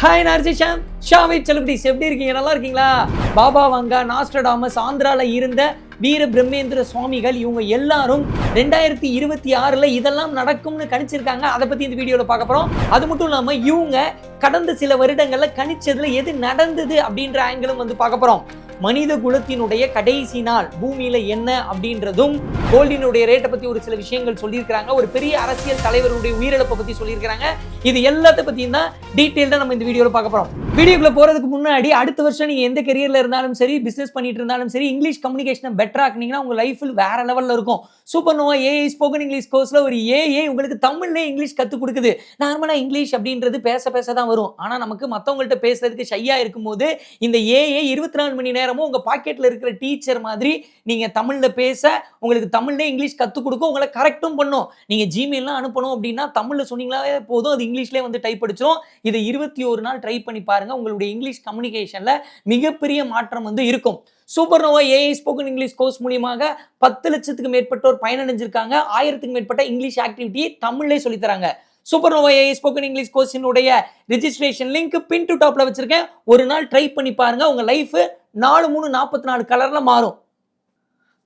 Hi நார்ஜிஷாம் ஷாவித் celebrities எப்படி இருக்கீங்க? நல்லா இருக்கீங்களா? பாபா வங்கா நாஸ்ட்ரடாமஸ் ஆந்திராவில் இருந்த வீர பிரம்மேந்திர சுவாமிகள் இவங்க எல்லாரும் ரெண்டாயிரத்தி இருபத்தி ஆறுல இதெல்லாம் நடக்கும்னு கணிச்சிருக்காங்க. அதை பத்தி இந்த வீடியோல பார்க்க போறோம். அது மட்டும் இல்லாம இவங்க கடந்த சில வருடங்கள்ல கணிச்சதுல எது நடந்தது அப்படின்ற ஆங்கிளும் வந்து பார்க்க போறோம். மனித குலத்தினுடைய கடைசி நாள் பூமியில என்ன அப்படின்றதும் கோல்டினுடைய ரேட்டை பத்தி ஒரு சில விஷயங்கள் சொல்லியிருக்கிறாங்க. ஒரு பெரிய அரசியல் தலைவருடைய உயிரிழப்பை பத்தி சொல்லியிருக்கிறாங்க. இது எல்லாத்த பத்தியும் தான் டீட்டெயில்டா நம்ம இந்த வீடியோவில் பார்க்க போறோம். வீடியோக்குள்ள போறதுக்கு முன்னாடி அடுத்த வருஷம் நீங்க எந்த கெரியர்ல இருந்தாலும் சரி பிசினஸ் பண்ணிட்டு இருந்தாலும் சரி இங்கிலீஷ் கம்யூனிகேஷனை பெட்டர் ஆக்குனீங்கன்னா உங்கள் லைஃபில் வேற லெவலில் இருக்கும். Super nova AI spoken English கோர்ஸில் ஒரு ஏஐ உங்களுக்கு தமிழ்லே இங்கிலீஷ் கற்றுக் கொடுக்குது. நார்மலாக இங்கிலீஷ் அப்படின்றது பேச பேச தான் வரும். ஆனால் நமக்கு மற்றவங்கள்ட்ட பேசுறதுக்கு ஷையாக இருக்கும்போது இந்த ஏஐ இருபத்தி நாலு மணி நேரமும் உங்கள் பாக்கெட்டில் இருக்கிற டீச்சர் மாதிரி நீங்கள் தமிழில் பேச உங்களுக்கு தமிழ்லேயே இங்கிலீஷ் கற்றுக் கொடுக்கும் உங்களை கரெக்டும் பண்ணும். நீங்கள் ஜிமெயிலாம் அனுப்பணும் அப்படின்னா தமிழில் சொன்னீங்களாவே போதும். அது இங்கிலீஷ்லேயே வந்து டைப் அடிச்சிடும் இதை இருபத்தி ஒரு நாள் ட்ரை பண்ணி பாருங்கள் உங்களுடைய இங்கிலீஷ் கம்யூனிகேஷனில் மிகப்பெரிய மாற்றம் வந்து இருக்கும். Super nova AI spoken English course மூலியமாக பத்து லட்சத்துக்கு மேற்பட்டோர் பயனடைஞ்சிருக்காங்க. ஆயிரத்துக்கு மேற்பட்ட இங்கிலீஷ் ஆக்டிவிட்டியை தமிழ்லேயே சொல்லித்தராங்க. Super nova AI spoken English கோர்ஸினுடைய registration link pin to டாப்ல வச்சிருக்கேன். ஒரு நாள் ட்ரை பண்ணி பாருங்க. உங்க லைஃப் நாலு மூணு நாற்பத்தி நாலு கலர்ல மாறும்.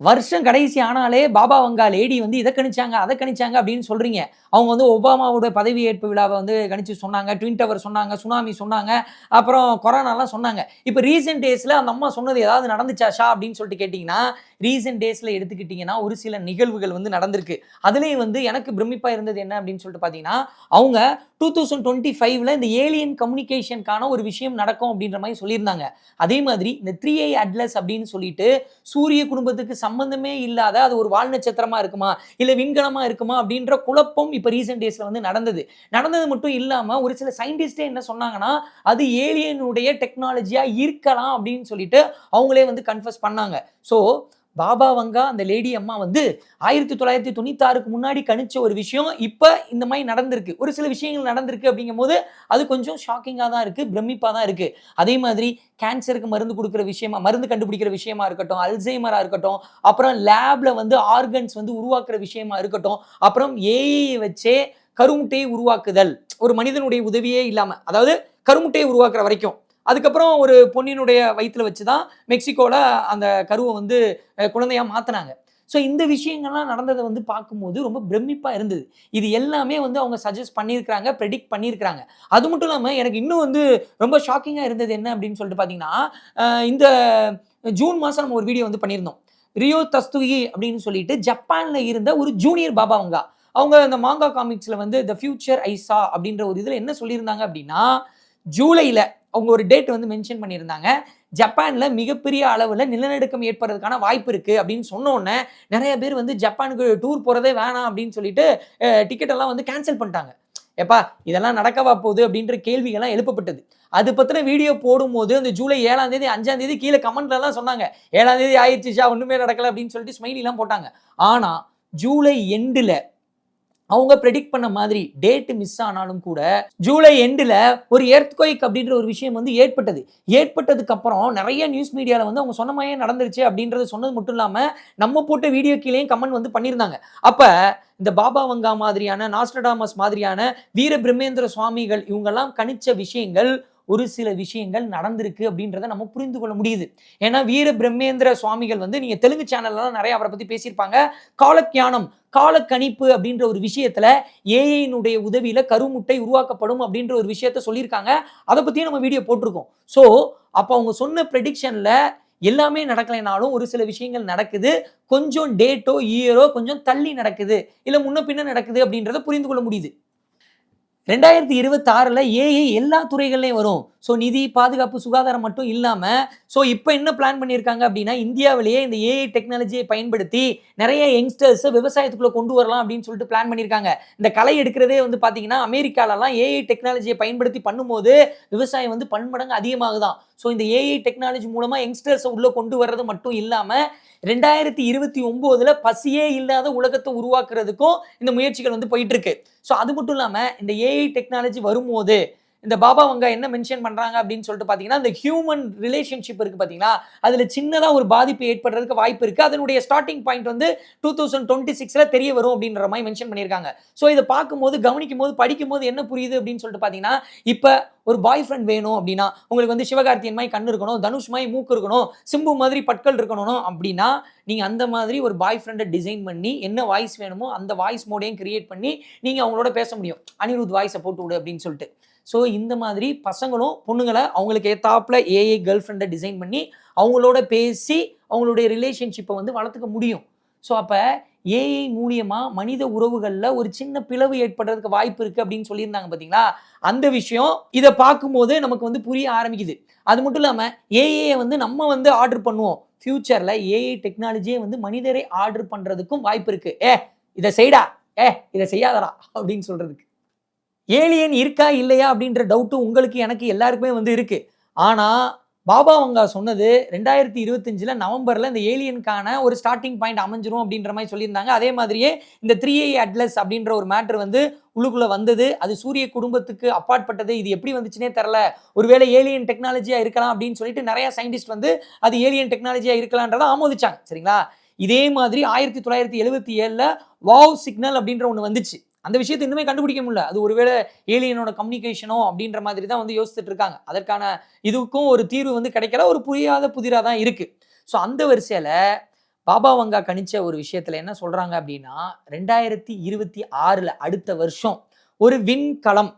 வருஷம் கடைசி ஆனாலே பாபா வங்கா லேடி வந்து இதை கணிச்சாங்க அதை கணிச்சாங்க அப்படின்னு சொல்றீங்க. அவங்க வந்து ஒபாமாவோட பதவியேற்பு விழாவை வந்து கணிச்சு சொன்னாங்க ட்வின் டவர் சொன்னாங்க சுனாமி சொன்னாங்க அப்புறம் கொரோனாலாம் சொன்னாங்க. இப்போ ரீசெண்ட் டேஸில் அந்த அம்மா சொன்னது ஏதாவது நடந்துச்சாஷா அப்படின்னு சொல்லிட்டு கேட்டிங்கன்னா ரீசெண்ட் டேஸில் எடுத்துக்கிட்டிங்கன்னா ஒரு சில நிகழ்வுகள் வந்து நடந்திருக்கு. அதுலேயும் வந்து எனக்கு பிரமிப்பாக இருந்தது என்ன அப்படின்னு சொல்லிட்டு பார்த்தீங்கன்னா அவங்க டூ தௌசண்ட் டுவெண்ட்டி ஃபைவ்ல இந்த ஏலியன் கம்யூனிகேஷனுக்கான ஒரு விஷயம் நடக்கும் அப்படின்ற மாதிரி சொல்லியிருந்தாங்க. அதே மாதிரி இந்த த்ரீ ஐ அட்லஸ் அப்படின்னு சொல்லிட்டு சூரிய குடும்பத்துக்கு சம்பந்தமே இல்லாத அது ஒரு வால் நட்சத்திரமா இருக்குமா? இல்லை விண்கலமாக இருக்குமா? அப்படின்ற குழப்பம் இப்போ ரீசெண்ட் டேஸில் வந்து நடந்தது. நடந்தது மட்டும் இல்லாமல் ஒரு சில சயின்டிஸ்டே என்ன சொன்னாங்கன்னா அது ஏலியனுடைய டெக்னாலஜியாக இருக்கலாம் அப்படின்னு சொல்லிட்டு அவங்களே வந்து கன்ஃபர்ஸ் பண்ணாங்க. ஸோ பாபா வங்கா அந்த லேடி அம்மா வந்து ஆயிரத்தி தொள்ளாயிரத்தி தொண்ணூத்தாறுக்கு முன்னாடி கணிச்ச ஒரு விஷயம் இப்போ இந்த மாதிரி நடந்திருக்கு. ஒரு சில விஷயங்கள் நடந்திருக்கு அப்படிங்கும் போது அது கொஞ்சம் ஷாக்கிங்காக தான் இருக்குது பிரமிப்பாக தான் இருக்குது அதே மாதிரி கேன்சருக்கு மருந்து கொடுக்குற விஷயமா மருந்து கண்டுபிடிக்கிற விஷயமா இருக்கட்டும் அல்சைமராக இருக்கட்டும் அப்புறம் லேபில் வந்து ஆர்கன்ஸ் வந்து உருவாக்குற விஷயமா இருக்கட்டும் அப்புறம் ஏஐ வச்சே கருமுட்டையை உருவாக்குதல். ஒரு மனிதனுடைய உதவியே இல்லாமல் அதாவது கருமுட்டையை உருவாக்குற வரைக்கும். அதுக்கப்புறம் ஒரு பொண்ணினுடைய வயிற்றுல வச்சு தான் மெக்சிகோவில் அந்த கருவை வந்து குழந்தையாக மாற்றினாங்க ஸோ இந்த விஷயங்கள்லாம் நடந்ததை வந்து பார்க்கும்போது ரொம்ப பிரமிப்பாக இருந்தது. இது எல்லாமே வந்து அவங்க சஜஸ்ட் பண்ணியிருக்கிறாங்க ப்ரெடிக்ட் பண்ணியிருக்கிறாங்க. அது மட்டும் இல்லாமல் எனக்கு இன்னும் வந்து ரொம்ப ஷாக்கிங்காக இருந்தது என்ன அப்படின்னு சொல்லிட்டு பார்த்தீங்கன்னா இந்த ஜூன் மாதம் நம்ம ஒரு வீடியோ வந்து பண்ணியிருந்தோம். ரியோ தஸ்துகி அப்படின்னு சொல்லிட்டு ஜப்பானில் இருந்த ஒரு ஜூனியர் பாபா அவங்க. அந்த மாங்கா காமிக்ஸில் வந்து த ஃபியூச்சர் ஐசா அப்படின்ற ஒரு இதில் என்ன சொல்லியிருந்தாங்க அப்படின்னா ஜூலையில் அவங்க ஒரு டேட் வந்து மென்ஷன் பண்ணியிருந்தாங்க. ஜப்பானில் மிகப்பெரிய அளவில் நிலநடுக்கம் ஏற்படுறதுக்கான வாய்ப்பு இருக்குது அப்படின்னு சொன்னோன்னே நிறைய பேர் வந்து ஜப்பானுக்கு டூர் போகிறதே வேணாம் அப்படின்னு சொல்லிட்டு டிக்கெட் எல்லாம் வந்து கேன்சல் பண்ணிட்டாங்க. ஏப்பா இதெல்லாம் நடக்கவா போகுது அப்படின்ற கேள்விகள்லாம் எழுப்பப்பட்டது. அது பற்றின வீடியோ போடும்போது அந்த ஜூலை ஏழாம் தேதி அஞ்சாம் தேதி கீழே கமெண்ட்லலாம் சொன்னாங்க. ஏழாம் தேதி ஆயிடுச்சுச்சா ஒன்றுமே நடக்கலை அப்படின்னு சொல்லிட்டு ஸ்மைலிலாம் போட்டாங்க. ஆனால் ஜூலை எண்டில் அவங்க ப்ரெடிக்ட் பண்ண மாதிரி டேட் மிஸ் ஆனாலும் கூட ஜூலை எண்டில் ஒரு எர்த்குவைக் அப்படின்ற ஒரு விஷயம் வந்து ஏற்பட்டது. ஏற்பட்டதுக்கு அப்புறம் நிறைய நியூஸ் மீடியாவில் வந்து அவங்க சொன்ன மாதிரியே நடந்துருச்சு அப்படின்றது சொன்னது மட்டும் இல்லாமல் நம்ம போட்ட வீடியோ கீழேயும் கமெண்ட் வந்து பண்ணியிருந்தாங்க. அப்போ இந்த பாபா வங்கா மாதிரியான நாஸ்டடாமஸ் மாதிரியான வீர பிரம்மேந்திர சுவாமிகள் இவங்கெல்லாம் கணிச்ச விஷயங்கள் ஒரு சில விஷயங்கள் நடந்திருக்கு அப்படின்றத நம்ம புரிந்து கொள்ள முடியுது. ஏன்னா வீர பிரம்மேந்திர சுவாமிகள் வந்து நீங்க தெலுங்கு சேனல்லாம் நிறைய அவரை பத்தி பேசியிருப்பாங்க. காலக்யானம் காலக்கணிப்பு அப்படின்ற ஒரு விஷயத்துல ஏஐனுடைய உதவியில கருமுட்டை உருவாக்கப்படும் அப்படின்ற ஒரு விஷயத்த சொல்லியிருக்காங்க. அதை பத்தியும் நம்ம வீடியோ போட்டிருக்கோம். ஸோ அப்போ அவங்க சொன்ன ப்ரெடிக்ஷன்ல எல்லாமே நடக்கலைனாலும் ஒரு சில விஷயங்கள் நடக்குது. கொஞ்சம் டேட்டோ இயரோ கொஞ்சம் தள்ளி நடக்குது. இல்லை முன்ன பின்ன நடக்குது அப்படின்றத புரிந்து கொள்ள முடியுது. ரெண்டாயிரத்தி இருபத்தாறில் ஏஐ எல்லா துறைகள்லையும் வரும். ஸோ நிதி பாதுகாப்பு சுகாதாரம் மட்டும் இல்லாமல் ஸோ இப்போ என்ன பிளான் பண்ணியிருக்காங்க அப்படின்னா இந்தியாவிலேயே இந்த ஏஐ டெக்னாலஜியை பயன்படுத்தி நிறைய யங்ஸ்டர்ஸை விவசாயத்துக்குள்ளே கொண்டு வரலாம் அப்படின்னு சொல்லிட்டு பிளான் பண்ணியிருக்காங்க இந்த களை எடுக்கிறதே வந்து பார்த்தீங்கன்னா அமெரிக்காலலாம் ஏஐ டெக்னாலஜியை பயன்படுத்தி பண்ணும்போது விவசாயம் வந்து பன்மடங்கு அதிகமாகுதான். ஸோ இந்த ஏஐ டெக்னாலஜி மூலமாக யங்ஸ்டர்ஸை உள்ளே கொண்டு வர்றது மட்டும் இல்லாமல் ரெண்டாயிரத்தி இருபத்தி ஒம்போதுல பசியே இல்லாத உலகத்தை உருவாக்குறதுக்கும் இந்த முயற்சிகள் வந்து போயிட்டு இருக்கு. ஸோ அது மட்டும் இல்லாமல் இந்த ஏஐ டெக்னாலஜி வரும்போது இந்த பாபா வங்கா என்ன மென்ஷன் பண்ணுறாங்க அப்படின்னு சொல்லிட்டு பார்த்தீங்கன்னா இந்த ஹியூமன் ரிலேஷன்ஷிப் இருக்குது பார்த்தீங்கன்னா அதில் சின்னதாக ஒரு பாதிப்பு ஏற்படுறதுக்கு வாய்ப்பு இருக்குது அதனுடைய ஸ்டார்டிங் பாயிண்ட் வந்து டூ தௌசண்ட் டுவெண்ட்டி சிக்ஸில் தெரிய வரும் அப்படின்ற மாதிரி மென்ஷன் பண்ணியிருக்காங்க. ஸோ இதை பார்க்கும்போது கவனிக்கும் போது படிக்கும் போது என்ன புரியுது அப்படின்னு சொல்லிட்டு பார்த்தீங்கன்னா இப்போ ஒரு பாய் ஃப்ரெண்ட் வேணும் அப்படின்னா உங்களுக்கு வந்து சிவகார்த்தியன் மாதிரி கண் இருக்கணும் தனுஷ் மாதிரி மூக்கு இருக்கணும் சிம்பு மாதிரி பட்கள் இருக்கணும் அப்படின்னா நீங்கள் அந்த மாதிரி ஒரு பாய் ஃப்ரெண்டை டிசைன் பண்ணி என்ன வாய்ஸ் வேணுமோ அந்த வாய்ஸ் மோடையும் கிரியேட் பண்ணி நீங்கள் அவங்களோட பேச முடியும். அனிருத் வாய்ஸை போட்டு விடு அப்படின்னு சொல்லிட்டு. ஸோ இந்த மாதிரி பசங்களும் பொண்ணுங்களை அவங்களுக்கு ஏத்தாப்புல ஏஐ கேர்ள் ஃப்ரெண்டை டிசைன் பண்ணி அவங்களோட பேசி அவங்களுடைய ரிலேஷன்ஷிப்பை வந்து வளர்த்துக்க முடியும். ஸோ அப்போ ஏஐ மூலியமாக மனித உறவுகளில் ஒரு சின்ன பிளவு ஏற்படுறதுக்கு வாய்ப்பு இருக்குது அப்படின்னு சொல்லியிருந்தாங்க பார்த்தீங்களா அந்த விஷயம் இதை பார்க்கும்போது நமக்கு வந்து புரிய ஆரம்பிக்குது. அது மட்டும் இல்லாமல் ஏஐயை வந்து நம்ம வந்து ஆர்டர் பண்ணுவோம். ஃப்யூச்சரில் ஏஐ டெக்னாலஜியை வந்து மனிதரை ஆர்டர் பண்ணுறதுக்கும் வாய்ப்பு இருக்குது ஏ இதை செய்டா. ஏ இதை செய்யாதடா அப்படின்னு சொல்கிறதுக்கு ஏலியன் இருக்கா இல்லையா அப்படின்ற டவுட்டு உங்களுக்கு எனக்கு எல்லாருக்குமே வந்து இருக்கு. ஆனால் பாபா வங்கா சொன்னது ரெண்டாயிரத்தி இருபத்தஞ்சில் நவம்பரில் இந்த ஏலியனுக்கான ஒரு ஸ்டார்டிங் பாயிண்ட் அமைஞ்சிரும் அப்படின்ற மாதிரி சொல்லியிருந்தாங்க. அதே மாதிரியே இந்த த்ரீ ஏ அட்லஸ் அப்படின்ற ஒரு மேட்ரு வந்து உள்ளுக்குள்ளே வந்தது. அது சூரிய குடும்பத்துக்கு அப்பாற்பட்டது. இது எப்படி வந்துச்சுனே தெரில ஒருவேளை ஏலியன் டெக்னாலஜியாக இருக்கலாம் அப்படின்னு சொல்லிட்டு நிறைய சயின்டிஸ்ட் வந்து அது ஏலியன் டெக்னாலஜியாக இருக்கலான்றதை ஆமோதிச்சாங்க. சரிங்களா? இதே மாதிரி ஆயிரத்தி தொள்ளாயிரத்தி எழுபத்தி ஏழில் வாவ் சிக்னல் அப்படின்ற ஒன்று வந்துச்சு. அந்த விஷயத்தை இன்னுமே கண்டுபிடிக்க முடியல. அது ஒருவேளை ஏலியனோட கம்யூனிகேஷனோ அப்படின்ற மாதிரி தான் வந்து யோசிச்சுட்டு இருக்காங்க. அதற்கான இதுக்கும் ஒரு தீர்வு வந்து கிடைக்கல. ஒரு புரியாத புதிராக தான் இருக்குது ஸோ அந்த வரிசையில் பாபா வங்கா கணிச்ச ஒரு விஷயத்தில் என்ன சொல்கிறாங்க அப்படின்னா ரெண்டாயிரத்தி இருபத்தி ஆறில் அடுத்த வருஷம் ஒரு விண்கலம்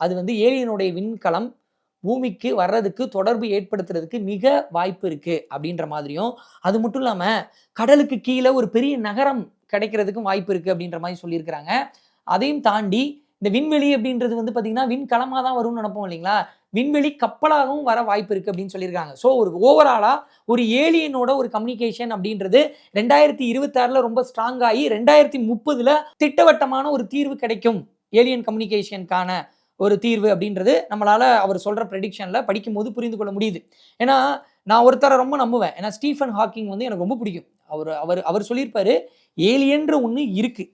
அது வந்து ஏலியனுடைய விண்கலம் பூமிக்கு வர்றதுக்கு தொடர்பு ஏற்படுத்துறதுக்கு மிக வாய்ப்பு இருக்குது அப்படின்ற மாதிரியும் அது மட்டும் இல்லாமல் கடலுக்கு கீழே ஒரு பெரிய நகரம் கிடைக்கிறதுக்கும் வாய்ப்பு இருக்குது அப்படின்ற மாதிரி சொல்லியிருக்கிறாங்க. அதையும் தாண்டி இந்த விண்வெளி அப்படின்றது வந்து பார்த்தீங்கன்னா விண்கலமாக தான் வரும்னு நினைப்போம் இல்லைங்களா? விண்வெளி கப்பலாகவும் வர வாய்ப்பு இருக்குது அப்படின்னு சொல்லியிருக்காங்க. ஸோ ஒரு ஓவராலாக ஒரு ஏலியனோட ஒரு கம்யூனிகேஷன் அப்படின்றது ரெண்டாயிரத்தி இருபத்தாறில் ரொம்ப ஸ்ட்ராங் ஆகி ரெண்டாயிரத்தி முப்பதில் திட்டவட்டமான ஒரு தீர்வு கிடைக்கும். ஏலியன் கம்யூனிகேஷனுக்கான ஒரு தீர்வு அப்படின்றது நம்மளால் அவர் சொல்கிற ப்ரெடிக்ஷனில் படிக்கும்போது புரிந்து கொள்ள முடியுது. ஏன்னா நான் ஒருத்தரை ரொம்ப நம்புவேன். ஏன்னா ஸ்டீஃபன் ஹாக்கிங் வந்து எனக்கு ரொம்ப பிடிக்கும். அவர் அவர் அவர் சொல்லியிருப்பாரு ஏலியன்ற ஒன்று இருக்குது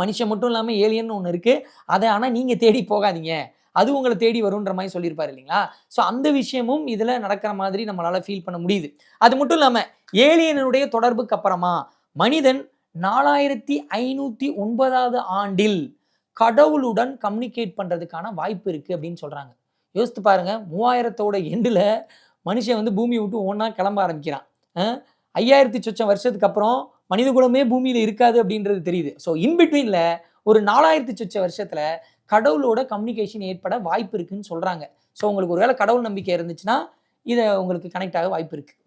மனுஷன் மட்டும் இல்லாமல் ஏலியன் ஒன்று இருக்குது அதை ஆனால் நீங்கள் தேடி போகாதீங்க. அது உங்களை தேடி வரும்ன்ற மாதிரி சொல்லியிருப்பாரு இல்லைங்களா? ஸோ அந்த விஷயமும் இதில் நடக்கிற மாதிரி நம்மளால் ஃபீல் பண்ண முடியுது. அது மட்டும் இல்லாமல் ஏலியனுடைய தொடர்புக்கு அப்புறமா மனிதன் நாலாயிரத்தி ஐநூற்றி ஒன்பதாவது ஆண்டில் கடவுளுடன் கம்யூனிகேட் பண்ணுறதுக்கான வாய்ப்பு இருக்குது அப்படின்னு சொல்கிறாங்க யோசித்து பாருங்க மூவாயிரத்தோட எண்டில் மனுஷன் வந்து பூமியை விட்டு ஒன்றா கிளம்ப ஆரம்பிக்கிறான். ஐயாயிரத்தி சொச்சம் வருஷத்துக்கு அப்புறம் மனித குலமே பூமியில் இருக்காது அப்படின்றது தெரியுது. ஸோ இன்பிட்வீனில் ஒரு நாலாயிரத்தி சொச்ச வருஷத்தில் கடவுளோட கம்யூனிகேஷன் ஏற்பட வாய்ப்பு இருக்குன்னு சொல்கிறாங்க ஸோ உங்களுக்கு ஒருவேளை கடவுள் நம்பிக்கை இருந்துச்சுன்னா இதை உங்களுக்கு கனெக்ட் ஆக வாய்ப்பு இருக்குது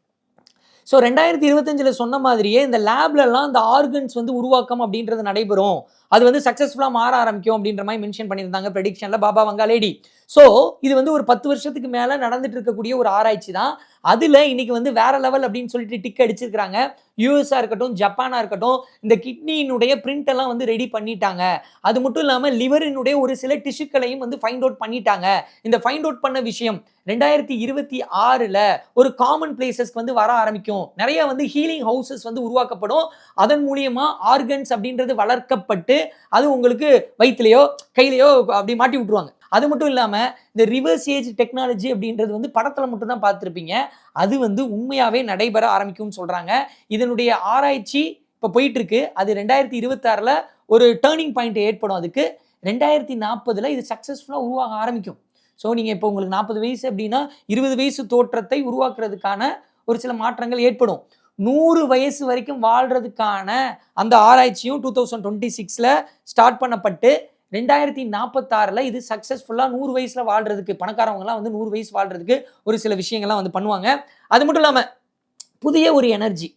ஸோ ரெண்டாயிரத்தி இருபத்தஞ்சில் சொன்ன மாதிரியே இந்த லேப்லலாம் இந்த ஆர்கன்ஸ் வந்து உருவாக்கம் அப்படின்றது நடைபெறும். அது வந்து சக்ஸஸ்ஃபுல்லாக மாற ஆரம்பிக்கும் அப்படின்ற மாதிரி மென்ஷன் பண்ணியிருந்தாங்க ப்ரெடிக்ஷனில் பாபா வங்கா லேடி ஸோ இது வந்து ஒரு பத்து வருஷத்துக்கு மேலே நடந்துட்டு இருக்கக்கூடிய ஒரு ஆராய்ச்சி தான். அதில் இன்னைக்கு வந்து வேற லெவல் அப்படின்னு சொல்லிட்டு டிக் அடிச்சிருக்கிறாங்க. யூஎஸ்ஆ இருக்கட்டும் ஜப்பானாக இருக்கட்டும் இந்த கிட்னியினுடைய பிரிண்ட் எல்லாம் வந்து ரெடி பண்ணிட்டாங்க. அது மட்டும் இல்லாமல் லிவரினுடைய ஒரு சில டிஷ்யூக்களையும் வந்து ஃபைண்ட் அவுட் பண்ணிட்டாங்க. இந்த ஃபைண்ட் அவுட் பண்ண விஷயம் ரெண்டாயிரத்தி இருபத்தி ஆறில் ஒரு காமன் பிளேசஸ்க்கு வந்து வர ஆரம்பிக்கும். நிறைய வந்து ஹீலிங் ஹவுசஸ் வந்து உருவாக்கப்படும். அதன் மூலியமாக ஆர்கன்ஸ் அப்படின்றது வளர்க்கப்பட்டு அது உங்களுக்கு வயிற்றுலையோ கையிலையோ அப்படி மாட்டி விட்டுருவாங்க. அது மட்டும் இல்லாமல் இந்த ரிவர்ஸ் ஏஜ் டெக்னாலஜி அப்படின்றது வந்து படத்தில் மட்டும் தான் பார்த்துருப்பீங்க. அது வந்து உண்மையாகவே நடைபெற ஆரம்பிக்கும்னு சொல்கிறாங்க இதனுடைய ஆராய்ச்சி இப்போ போயிட்டு இருக்கு அது ரெண்டாயிரத்தி இருபத்தாறில் ஒரு டேர்னிங் பாயிண்ட் ஏற்படும் அதுக்கு. ரெண்டாயிரத்தி நாற்பதில் இது சக்ஸஸ்ஃபுல்லாக உருவாக ஆரம்பிக்கும். ஸோ நீங்கள் இப்போ உங்களுக்கு நாற்பது வயசு அப்படின்னா இருபது வயசு தோற்றத்தை உருவாக்குறதுக்கான ஒரு சில மாற்றங்கள் ஏற்படும். நூறு வயசு வரைக்கும் வாழ்கிறதுக்கான அந்த ஆராய்ச்சியும் டூ தௌசண்ட் டுவெண்ட்டி சிக்ஸில் ஸ்டார்ட் பண்ணப்பட்டு ரெண்டாயிரத்தி நாற்பத்தாறில் இது சக்ஸஸ்ஃபுல்லாக நூறு வயசில் வாழ்கிறதுக்கு பணக்காரவங்கலாம் வந்து நூறு வயசு வாழ்கிறதுக்கு ஒரு சில விஷயங்கள்லாம் வந்து பண்ணுவாங்க. அது மட்டும் இல்லாமல் புதிய ஒரு எனர்ஜி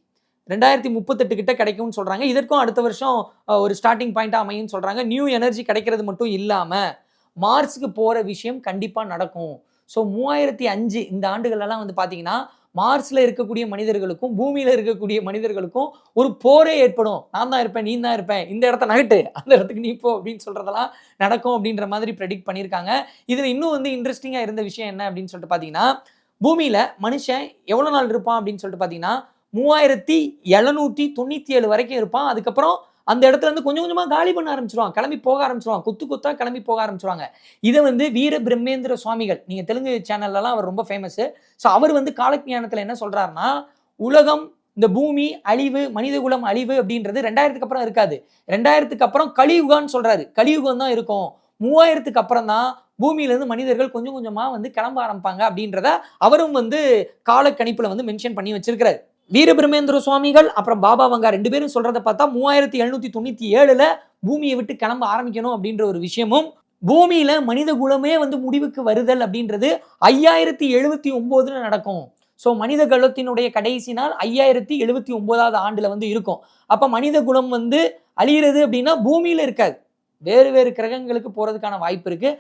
ரெண்டாயிரத்தி முப்பத்தெட்டு கிட்ட கிடைக்கும்னு சொல்கிறாங்க இதற்கும் அடுத்த வருஷம் ஒரு ஸ்டார்டிங் பாயிண்ட்டாக அமையும் சொல்கிறாங்க நியூ எனர்ஜி கிடைக்கிறது மட்டும் இல்லாமல் மார்ஸுக்கு போகிற விஷயம் கண்டிப்பாக நடக்கும். ஸோ மூவாயிரத்தி அஞ்சு இந்த ஆண்டுகளெல்லாம் வந்து பார்த்தீங்கன்னா மார்ஸில் இருக்கக்கூடிய மனிதர்களுக்கும் பூமியில் இருக்கக்கூடிய மனிதர்களுக்கும் ஒரு போரே ஏற்படும். நான் தான் இருப்பேன் நீ தான் இருப்பேன். இந்த இடத்த நகட்டு அந்த இடத்துக்கு நீ போ அப்படின்னு சொல்கிறதெல்லாம் நடக்கும் அப்படின்ற மாதிரி ப்ரெடிக்ட் பண்ணியிருக்காங்க. இதில் இன்னும் வந்து இன்ட்ரெஸ்டிங்காக இருந்த விஷயம் என்ன அப்படின்னு சொல்லிட்டு பார்த்தீங்கன்னா பூமியில் மனுஷன் எவ்வளோ நாள் இருப்பான் அப்படின்னு சொல்லிட்டு பார்த்தீங்கன்னா மூவாயிரத்தி எழுநூற்றி தொண்ணூற்றி ஏழு வரைக்கும் இருப்பான். அதுக்கப்புறம் அந்த இடத்துல இருந்து கொஞ்சம் கொஞ்சமாக காலி பண்ண ஆரம்பிச்சிருவாங்க. கிளம்பி போக ஆரம்பிச்சிருவாங்க. குத்து குத்தா கிளம்பி போக ஆரம்பிச்சிருவாங்க. இதை வந்து வீர பிரம்மேந்திர சுவாமிகள் நீங்கள் தெலுங்கு சேனல்லலாம் அவர் ரொம்ப ஃபேமஸ் ஸோ அவர் வந்து காலஜானத்தில் என்ன சொல்கிறாருன்னா உலகம் இந்த பூமி அழிவு மனிதகுலம் அழிவு அப்படின்றது ரெண்டாயிரத்துக்கு அப்புறம் இருக்காது. ரெண்டாயிரத்துக்கு அப்புறம் கலியுகான்னு சொல்கிறாரு கலியுகம் தான் இருக்கும். மூவாயிரத்துக்கு அப்புறம் தான் பூமியிலேருந்து மனிதர்கள் கொஞ்சம் கொஞ்சமாக வந்து கிளம்ப ஆரம்பிப்பாங்க அப்படின்றத அவரும் வந்து காலக்கணிப்பில் வந்து மென்ஷன் பண்ணி வச்சிருக்கிறாரு. வீரபிரமேந்திர சுவாமிகள் அப்புறம் பாபா வங்கா ரெண்டு பேரும் சொல்றத பார்த்தா மூவாயிரத்தி எழுநூத்தி தொண்ணூத்தி ஏழுல பூமியை விட்டு கிளம்ப ஆரம்பிக்கணும் அப்படின்ற ஒரு விஷயமும் பூமியில மனித குலமே வந்து முடிவுக்கு வருதல் அப்படின்றது ஐயாயிரத்தி எழுபத்தி ஒன்பதுல நடக்கும். ஸோ மனித குலத்தினுடைய கடைசி நாள் ஐயாயிரத்தி எழுபத்தி ஒன்பதாவது ஆண்டுல வந்து இருக்கும். அப்ப மனித குலம் வந்து அழியிறது அப்படின்னா பூமியில இருக்காது. வேறு வேறு கிரகங்களுக்கு போறதுக்கான வாய்ப்பு இருக்கு.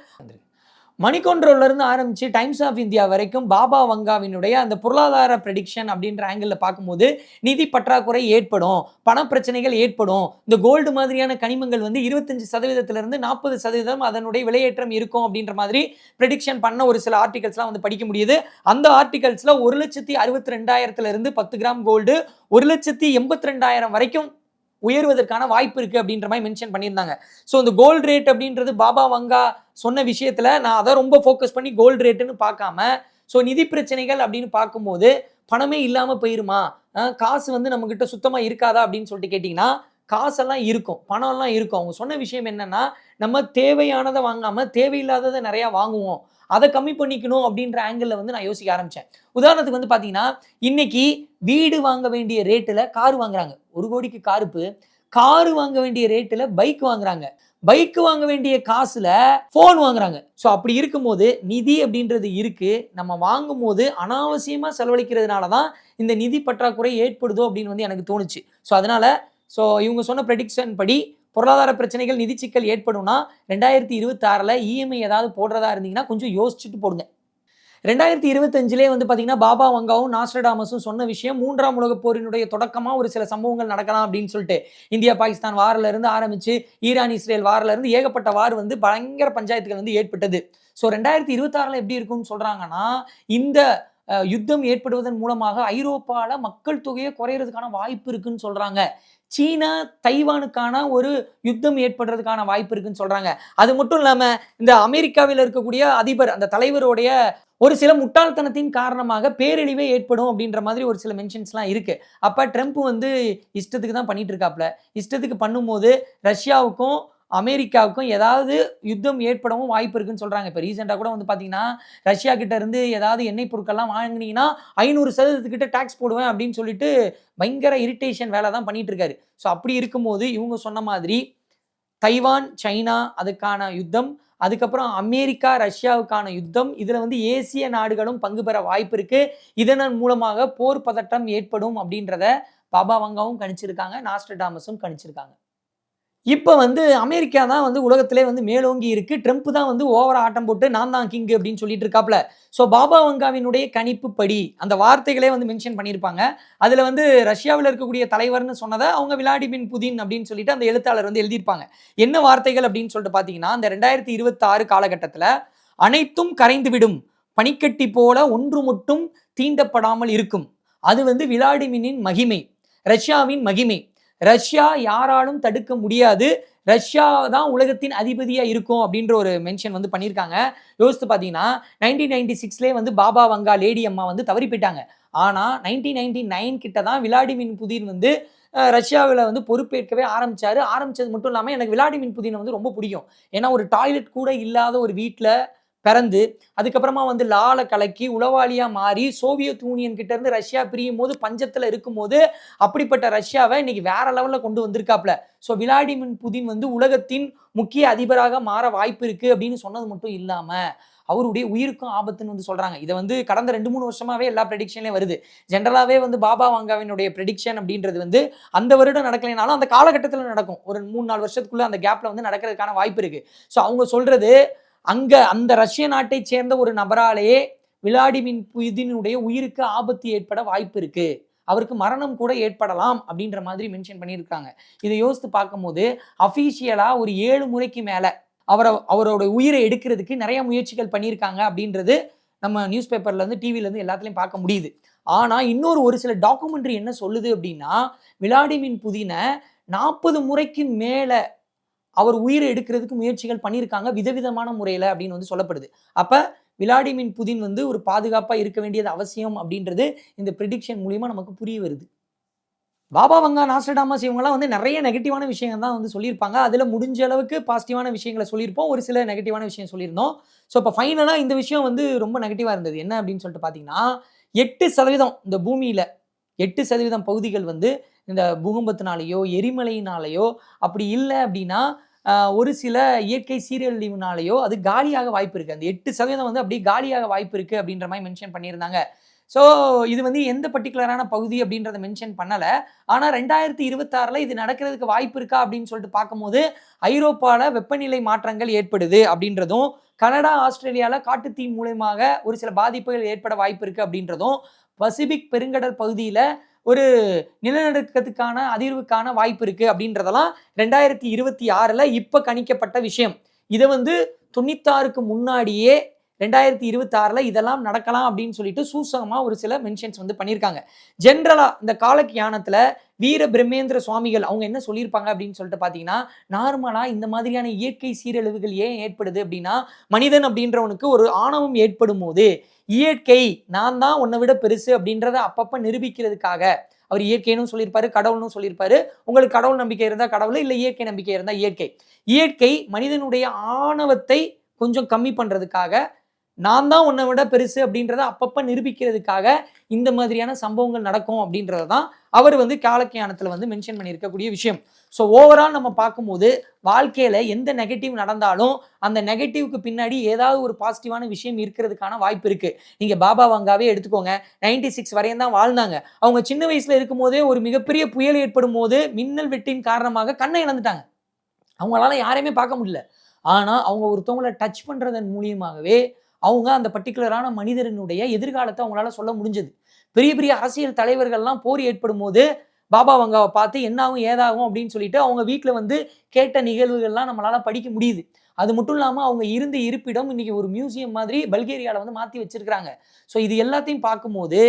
மணிக்கொன்றோல இருந்து டைம்ஸ் ஆஃப் இந்தியா வரைக்கும் பாபா வங்காவினுடைய அந்த பொருளாதார ப்ரெடிக்ஷன் அப்படின்ற ஆங்கிளில் பார்க்கும்போது நிதி பற்றாக்குறை ஏற்படும் பண பிரச்சனைகள் ஏற்படும். இந்த கோல்டு மாதிரியான கனிமங்கள் வந்து இருபத்தஞ்சு சதவீதத்திலிருந்து நாற்பது சதவீதம் அதனுடைய விலையேற்றம் இருக்கும் அப்படின்ற மாதிரி ப்ரெடிக்ஷன் பண்ண ஒரு சில ஆர்டிகல்ஸ்லாம் வந்து படிக்க முடியுது. அந்த ஆர்டிகல்ஸில் ஒரு லட்சத்தி அறுபத்தி ரெண்டாயிரத்துலேருந்து பத்து கிராம் கோல்டு ஒரு லட்சத்தி எண்பத்தி ரெண்டாயிரம் வரைக்கும் உயர்வதற்கான வாய்ப்பு இருக்குது அப்படின்ற மாதிரி மென்ஷன் பண்ணியிருந்தாங்க. ஸோ இந்த கோல்டு ரேட் அப்படின்றது பாபா வங்கா சொன்ன விஷயத்தில் நான் அதை ரொம்ப ஃபோக்கஸ் பண்ணி கோல்டு ரேட்டுன்னு பார்க்காம ஸோ நிதி பிரச்சனைகள் அப்படின்னு பார்க்கும்போது பணமே இல்லாமல் போயிருமா? காசு வந்து நம்மக்கிட்ட சுத்தமாக இருக்காதா அப்படின்னு சொல்லிட்டு கேட்டிங்கன்னா காசெல்லாம் இருக்கும் பணம்லாம் இருக்கும். அவங்க சொன்ன விஷயம் என்னன்னா நம்ம தேவையானதை வாங்காமல் தேவையில்லாததை நிறையா வாங்குவோம். அதை கம்மி பண்ணிக்கணும் அப்படின்ற ஆங்கிளில் வந்து நான் யோசிக்க ஆரம்பித்தேன் உதாரணத்துக்கு வந்து பார்த்தீங்கன்னா இன்னைக்கு வீடு வாங்க வேண்டிய ரேட்டில் கார் வாங்குறாங்க. ஒரு கோடிக்கு காருப்பு காரு வாங்க வேண்டிய ரேட்டில் பைக் வாங்குறாங்க. பைக் வாங்க வேண்டிய காசுல ஃபோன் வாங்குறாங்க. ஸோ அப்படி இருக்கும்போது நிதி அப்படின்றது இருக்கு. நம்ம வாங்கும் போது அனாவசியமாக செலவழிக்கிறதுனால தான் இந்த நிதி பற்றாக்குறை ஏற்படுதோ அப்படின்னு வந்து எனக்கு தோணுச்சு. ஸோ அதனால ஸோ இவங்க சொன்ன ப்ரெடிக்ஷன் படி பொருளாதார பிரச்சனைகள் நிதி சிக்கல் ஏற்படும்னா ரெண்டாயிரத்தி இருபத்தாறில் இஎம்ஐ ஏதாவது போடுறதா இருந்தீங்கன்னா கொஞ்சம் யோசிச்சுட்டு போடுங்க. ரெண்டாயிரத்தி இருபத்தஞ்சிலே வந்து பார்த்தீங்கன்னா பாபா வங்காவும் நாஸ்ட்ரடாமஸும் சொன்ன விஷயம் மூன்றாம் உலகப் போரினுடைய தொடக்கமாக ஒரு சில சம்பவங்கள் நடக்கலாம் அப்படின்னு சொல்லிட்டு இந்தியா பாகிஸ்தான் வாரிலிருந்து இருந்து ஈரான் இஸ்ரேல் வாரில் இருந்து ஏகப்பட்ட வார் வந்து பயங்கர பஞ்சாயத்துகள் வந்து ஏற்பட்டது. ஸோ ரெண்டாயிரத்தி இருபத்தாறில் எப்படி இருக்கும்னு சொல்றாங்கன்னா இந்த யுத்தம் ஏற்படுவதன் மூலமாக ஐரோப்பால மக்கள் தொகையை குறையிறதுக்கான வாய்ப்பு இருக்குன்னு சொல்கிறாங்க சீனா தைவானுக்கான ஒரு யுத்தம் ஏற்படுறதுக்கான வாய்ப்பு இருக்குன்னு சொல்றாங்க. அது மட்டும் இல்லாம இந்த அமெரிக்காவில் இருக்கக்கூடிய அதிபர் அந்த தலைவருடைய ஒரு சில முட்டாள்தனத்தின் காரணமாக பேரழிவே ஏற்படும் அப்படின்ற மாதிரி ஒரு சில மென்ஷன்ஸ்லாம் இருக்குது அப்போ ட்ரம்ப் வந்து இஷ்டத்துக்கு தான் பண்ணிட்டு இருக்காப்ல. இஷ்டத்துக்கு பண்ணும்போது ரஷ்யாவுக்கும் அமெரிக்காவுக்கும் ஏதாவது யுத்தம் ஏற்படவும் வாய்ப்பு இருக்குன்னு சொல்கிறாங்க இப்போ ரீசெண்டாக கூட வந்து பார்த்தீங்கன்னா ரஷ்யா கிட்ட இருந்து ஏதாவது எண்ணெய் பொருட்கள்லாம் வாங்கினீங்கன்னா ஐநூறு சதவீதத்துக்கிட்ட டேக்ஸ் போடுவேன் அப்படின்னு சொல்லிட்டு பயங்கர இரிட்டேஷன் வேலை தான் பண்ணிட்டு இருக்காரு. ஸோ அப்படி இருக்கும்போது இவங்க சொன்ன மாதிரி தைவான் சைனா அதுக்கான யுத்தம் அதுக்கப்புறம் அமெரிக்கா ரஷ்யாவுக்கான யுத்தம் இதில் வந்து ஏசிய நாடுகளும் பங்கு பெற வாய்ப்பு இருக்குது இதன் மூலமாக போர் பதட்டம் ஏற்படும் அப்படின்றத பாபா வங்காவும் கணிச்சிருக்காங்க நாஸ்டடாமஸும் கணிச்சிருக்காங்க. இப்போ வந்து அமெரிக்கா தான் வந்து உலகத்திலே வந்து மேலோங்கி இருக்கு. ட்ரம்ப் தான் வந்து ஓவரா ஆட்டம் போட்டு நான் தான் கிங் அப்படின்னு சொல்லிட்டு இருக்காப்ல. ஸோ பாபா வங்காவினுடைய கணிப்பு படி அந்த வார்த்தைகளே வந்து மென்ஷன் பண்ணியிருப்பாங்க. அதில் வந்து ரஷ்யாவில் இருக்கக்கூடிய தலைவர்னு சொன்னதை அவங்க விளாடிமின் புதின் அப்படின்னு சொல்லிட்டு அந்த எழுத்தாளர் வந்து எழுதியிருப்பாங்க. என்ன வார்த்தைகள் அப்படின்னு சொல்லிட்டு பார்த்தீங்கன்னா இந்த ரெண்டாயிரத்தி இருபத்தாறு காலகட்டத்தில் அனைத்தும் கரைந்துவிடும் பனிக்கட்டி போல ஒன்று மட்டும் தீண்டப்படாமல் இருக்கும். அது வந்து விளாடிமினின் மகிமை. ரஷ்யாவின் மகிமை. ரஷ்யா யாராலும் தடுக்க முடியாது. ரஷ்யா தான் உலகத்தின் அதிபதியாக இருக்கும் அப்படின்ற ஒரு மென்ஷன் வந்து பண்ணியிருக்காங்க. யோசித்து பார்த்தீங்கன்னா நைன்டீன் நைன்டி சிக்ஸ்லேயே வந்து பாபா வங்கா லேடி அம்மா வந்து தவறி போயிட்டாங்க ஆனால் நைன்டீன் நைன்டி நைன் கிட்ட தான் விளாடிமின் புதின் வந்து ரஷ்யாவில் வந்து பொறுப்பேற்கவே ஆரம்பித்தார் ஆரம்பிச்சது மட்டும் இல்லாமல் எனக்கு விளாடிமின் புதினை வந்து ரொம்ப பிடிக்கும். ஏன்னா ஒரு டாய்லெட் கூட இல்லாத ஒரு வீட்டில் பிறந்து அதுக்கப்புறமா வந்து லால கலக்கி உளவாளியாக மாறி சோவியத் யூனியன் கிட்ட இருந்து ரஷ்யா பிரியும் போது பஞ்சத்தில் இருக்கும்போது அப்படிப்பட்ட ரஷ்யாவை இன்னைக்கு வேற லெவலில் கொண்டு வந்திருக்காப்ல. ஸோ விளாடிமின் புதின் வந்து உலகத்தின் முக்கிய அதிபராக மாற வாய்ப்பு இருக்கு அப்படின்னு சொன்னது மட்டும் இல்லாமல் அவருடைய உயிருக்கும் ஆபத்துன்னு வந்து சொல்கிறாங்க இதை வந்து கடந்த ரெண்டு மூணு வருஷமாகவே எல்லா ப்ரெடிக்ஷன்லேயும் வருது. ஜென்ரலாகவே வந்து பாபா வாங்காவினுடைய ப்ரெடிக்ஷன் அப்படின்றது வந்து அந்த வருடம் நடக்கலைனாலும் அந்த காலகட்டத்தில் நடக்கும். ஒரு மூணு நாலு வருஷத்துக்குள்ளே அந்த கேப்பில் வந்து நடக்கிறதுக்கான வாய்ப்பு இருக்குது ஸோ அவங்க சொல்கிறது அங்க அந்த ரஷ்ய நாட்டை சேர்ந்த ஒரு நபராலேயே விளாடிமின் புதினுடைய உயிருக்கு ஆபத்து ஏற்பட வாய்ப்பு இருக்கு. அவருக்கு மரணம் கூட ஏற்படலாம் அப்படின்ற மாதிரி மென்ஷன் பண்ணியிருக்காங்க. இதை யோசித்து பார்க்கும்போது அஃபீஷியலா ஒரு ஏழு முறைக்கு மேல அவரை அவரோட உயிரை எடுக்கிறதுக்கு நிறைய முயற்சிகள் பண்ணியிருக்காங்க அப்படின்றது நம்ம நியூஸ் பேப்பர்ல இருந்து டிவில இருந்து எல்லாத்துலயும் பார்க்க முடியுது. ஆனா இன்னொரு ஒரு சில டாக்குமெண்ட்ரி என்ன சொல்லுது அப்படின்னா விளாடிமின் புதினை நாற்பது முறைக்கு மேலே அவர் உயிரை எடுக்கிறதுக்கு முயற்சிகள் பண்ணியிருக்காங்க விதவிதமான முறையில் அப்படின்னு வந்து சொல்லப்படுது. அப்போ விளாடிமின் புதின் வந்து ஒரு பாதுகாப்பாக இருக்க வேண்டியது அவசியம் அப்படின்றது இந்த ப்ரிடிக்ஷன் மூலிமா நமக்கு புரிய வருது. பாபா வங்கா நாஸ்டடாமஸ் இவங்கெல்லாம் வந்து நிறைய நெகட்டிவான விஷயங்கள் தான் வந்து சொல்லியிருப்பாங்க. அதில் முடிஞ்ச அளவுக்கு பாசிட்டிவான விஷயங்களை சொல்லியிருப்போம். ஒரு சில நெகட்டிவான விஷயம் சொல்லியிருந்தோம். ஸோ இப்போ ஃபைனலாக இந்த விஷயம் வந்து ரொம்ப நெகட்டிவாக இருந்தது. என்ன அப்படின்னு சொல்லிட்டு பார்த்தீங்கன்னா எட்டு சதவீதம் இந்த பூமியில் எட்டு சதவீதம் பகுதிகள் வந்து இந்த பூகம்பத்தினாலேயோ எரிமலையினாலேயோ அப்படி இல்லை அப்படின்னா ஒரு சில இயற்கை சீரழிவுனாலேயோ அது காலியாக வாய்ப்பு இருக்குது அந்த எட்டு சதவீதம் வந்து அப்படியே காலியாக வாய்ப்பு இருக்குது அப்படின்ற மாதிரி மென்ஷன் பண்ணியிருந்தாங்க. ஸோ இது வந்து எந்த பர்டிகுலரான பகுதி அப்படின்றத மென்ஷன் பண்ணலை. ஆனால் ரெண்டாயிரத்தி இருபத்தாறில் இது நடக்கிறதுக்கு வாய்ப்பு இருக்கா அப்படின்னு சொல்லிட்டு பார்க்கும்போது ஐரோப்பாவில் வெப்பநிலை மாற்றங்கள் ஏற்படுது அப்படின்றதும் கனடா ஆஸ்திரேலியாவில் காட்டுத்தீ மூலயமாக ஒரு சில பாதிப்புகள் ஏற்பட வாய்ப்பு இருக்குது அப்படின்றதும் பசிபிக் பெருங்கடல் பகுதியில் ஒரு நிலநடுக்கத்துக்கான அதிர்வுக்கான வாய்ப்பு இருக்குது அப்படின்றதெல்லாம் ரெண்டாயிரத்தி இருபத்தி ஆறில் இப்போ கணிக்கப்பட்ட விஷயம். இதை வந்து தொண்ணூத்தாறுக்கு முன்னாடியே ரெண்டாயிரத்தி இருபத்தாறில் இதெல்லாம் நடக்கலாம் அப்படின்னு சொல்லிட்டு சூசகமாக ஒரு சில மென்ஷன்ஸ் வந்து பண்ணியிருக்காங்க. ஜென்ரலாக இந்த காலக்கியானத்தில் வீர பிரம்மேந்திர சுவாமிகள் அவங்க என்ன சொல்லியிருப்பாங்க அப்படின்னு சொல்லிட்டு பார்த்தீங்கன்னா நார்மலாக இந்த மாதிரியான இயற்கை சீரழிவுகள் ஏன் ஏற்படுது அப்படின்னா மனிதன் அப்படின்றவனுக்கு ஒரு ஆணவம் ஏற்படும் போது இயற்கை நான் தான் உன்னை விட பெருசு அப்படின்றத அப்பப்போ நிரூபிக்கிறதுக்காக. அவர் இயற்கைன்னு சொல்லியிருப்பாரு கடவுள்னு சொல்லியிருப்பாரு. உங்களுக்கு கடவுள் நம்பிக்கை இருந்தால் கடவுள் இல்லை இயற்கை நம்பிக்கை இருந்தால் இயற்கை. இயற்கை மனிதனுடைய ஆணவத்தை கொஞ்சம் கம்மி பண்ணுறதுக்காக நான் தான் உன்னை விட பெருசு அப்படின்றத அப்பப்போ நிரூபிக்கிறதுக்காக இந்த மாதிரியான சம்பவங்கள் நடக்கும் அப்படின்றது தான் அவர் வந்து காலக்கியானத்தில் வந்து மென்ஷன் பண்ணியிருக்கக்கூடிய விஷயம். ஸோ ஓவரால் நம்ம பார்க்கும்போது வாழ்க்கையில் எந்த நெகட்டிவ் நடந்தாலும் அந்த நெகட்டிவ்க்கு பின்னாடி ஏதாவது ஒரு பாசிட்டிவான விஷயம் இருக்கிறதுக்கான வாய்ப்பு இருக்குது நீங்கள் பாபா வங்காவே எடுத்துக்கோங்க. நைன்டி சிக்ஸ் வரையும் தான் வாழ்ந்தாங்க. அவங்க சின்ன வயசில் இருக்கும்போதே ஒரு மிகப்பெரிய புயல் ஏற்படும் போது மின்னல் வெட்டின் காரணமாக கண்ணை இழந்துட்டாங்க. அவங்களால யாரையுமே பார்க்க முடியல. ஆனால் அவங்க ஒருத்தவங்கள டச் பண்ணுறதன் மூலியமாகவே அவங்க அந்த பர்டிகுலரான மனிதனுடைய எதிர்காலத்தை அவங்களால சொல்ல முடிஞ்சது. பெரிய பெரிய அரசியல் தலைவர்கள்லாம் போர் ஏற்படும் போது பாபா வங்காவை பார்த்து என்னாகும் ஏதாகும் அப்படின்னு சொல்லிட்டு அவங்க வீட்டில் வந்து கேட்ட நிகழ்வுகள்லாம் நம்மளால் படிக்க முடியுது. அது மட்டும் இல்லாமல் அவங்க இருந்த இருப்பிடம் இன்னைக்கு ஒரு மியூசியம் மாதிரி பல்கேரியாவில் வந்து மாற்றி வச்சிருக்கிறாங்க. ஸோ இது எல்லாத்தையும் பார்க்கும்போது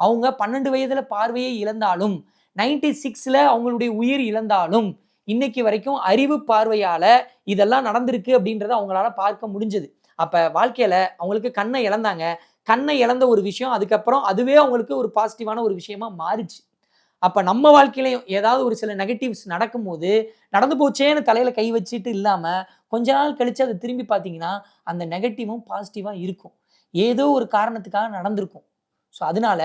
அவங்க பன்னெண்டு வயதில் பார்வையை இழந்தாலும் நைன்டி சிக்ஸில் அவங்களுடைய உயிர் இழந்தாலும் இன்னைக்கு வரைக்கும் அறிவு பார்வையால் இதெல்லாம் நடந்திருக்கு அப்படின்றத அவங்களால பார்க்க முடிஞ்சது. அப்போ வாழ்க்கையில் அவங்களுக்கு கண்ணை இழந்தாங்க. கண்ணை இழந்த ஒரு விஷயம் அதுக்கப்புறம் அதுவே அவங்களுக்கு ஒரு பாசிட்டிவான ஒரு விஷயமா மாறிச்சு. அப்போ நம்ம வாழ்க்கையிலையும் ஏதாவது ஒரு சில நெகட்டிவ்ஸ் நடக்கும்போது நடந்து போச்சேன்னு தலையில் கை வச்சுட்டு இல்லாமல் கொஞ்ச நாள் கழித்து அதை திரும்பி பார்த்தீங்கன்னா அந்த நெகட்டிவும் பாசிட்டிவாக இருக்கும். ஏதோ ஒரு காரணத்துக்காக நடந்திருக்கும். ஸோ அதனால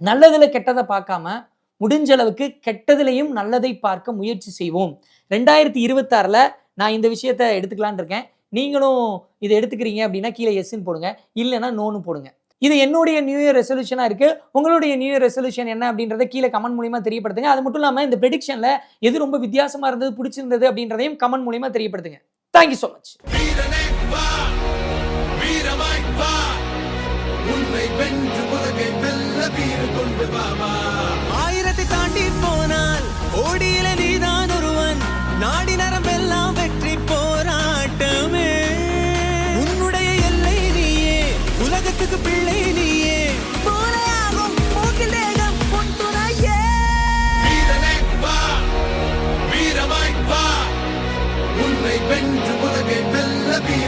நல்லதில் கெட்டதை பார்க்காம முடிஞ்ச அளவுக்கு கெட்டதுலையும் நல்லதை பார்க்க முயற்சி செய்வோம். ரெண்டாயிரத்தி இருபத்தாறில் நான் இந்த விஷயத்த எடுத்துக்கலான்னு இருக்கேன். நீங்களும் இதை எடுத்துக்கிறீங்க அப்படின்னா கீழே எஸ்ன்னு போடுங்க. இல்லைன்னா நோன்னு போடுங்க. இது என்னுடைய நியூ இயர் ரெசல்யூஷனாக இருக்குது உங்களுடைய நியூ இயர் ரெசல்யூஷன் என்ன அப்படின்றத கீழே கமெண்ட் மூலியமாக தெரியப்படுத்துங்க. அது மட்டும் இல்லாமல் இந்த ப்ரெடிக்ஷனில் எது ரொம்ப வித்தியாசமாக இருந்தது பிடிச்சிருந்தது அப்படின்றதையும் கமெண்ட் மூலியமாக தெரியப்படுத்துங்க. தேங்க்யூ ஸோ மச் வீரமாய் வா. உன்னை வென்று உலகை வெல்ல வீர கொண்டு வாமா